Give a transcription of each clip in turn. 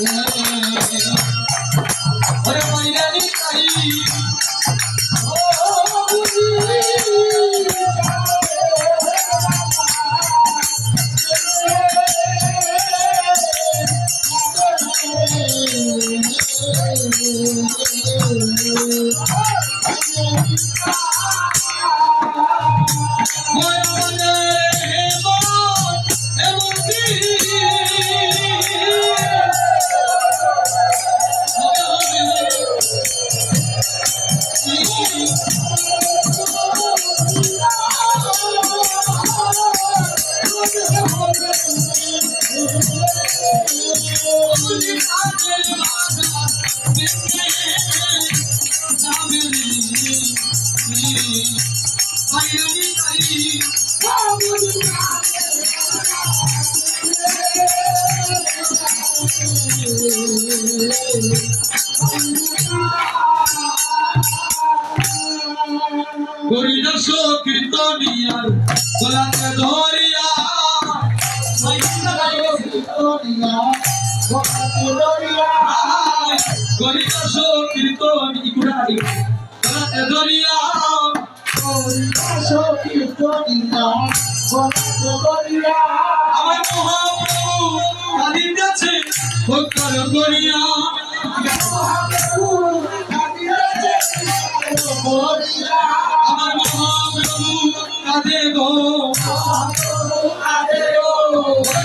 Yeah. Haridas কীর্তনিয়ার গলাতে ধরিয়া। হরিদাস কীর্তন ইকুড়া ধরিয়া আমার মহাপ্রভু কাঁদিতেছে ভক্তর করিয়া আমার মহাপ্রভু কাঁদে গো।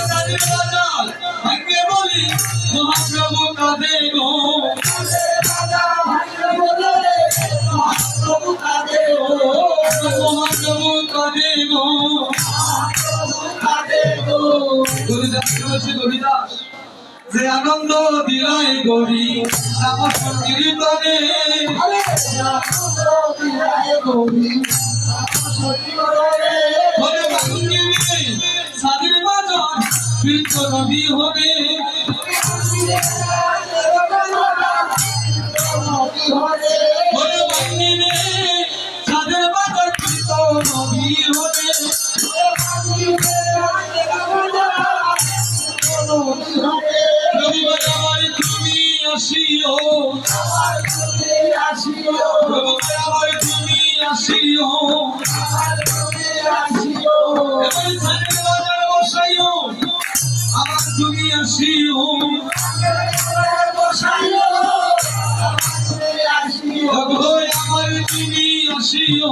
কাঁদে বাজার ভাগ্যে বলি মহাপ্রভু হরিদাস যে আনন্দ দিলাই গরি আমার সংকীর্তনে। সাদির বাজার কীর্তন হবে। রবিবার আমার তুমি আসিও আমার তুমি আসিও বসাইও আবার তুমি আসিও ভগবান আমার তুমি আসিও বসাইও আবার তুমি আসিও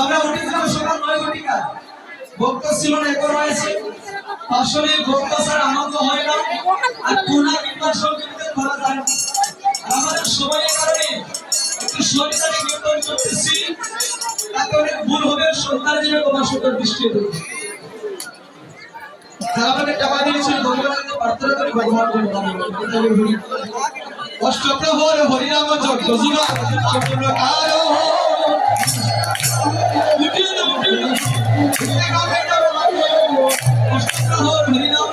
আমরা উঠেছিলাম সকাল নয় ঘটিকা। ভক্ত ছিল না, এখন হয়েছে আসলে ভক্ত ছাড়া আনন্দ হয় না। আর যায় না। আমাদের সময়ের কারণে একটু করতেছি। তাতে অনেক ভুল হবে সন্তান যেন তোমার সন্তান দৃষ্টি দেবে আমাকে টাকা দিয়েছিল ভগবানের প্রার্থনা করি যুগা কারও অষ্টপ্রহর হরিনাম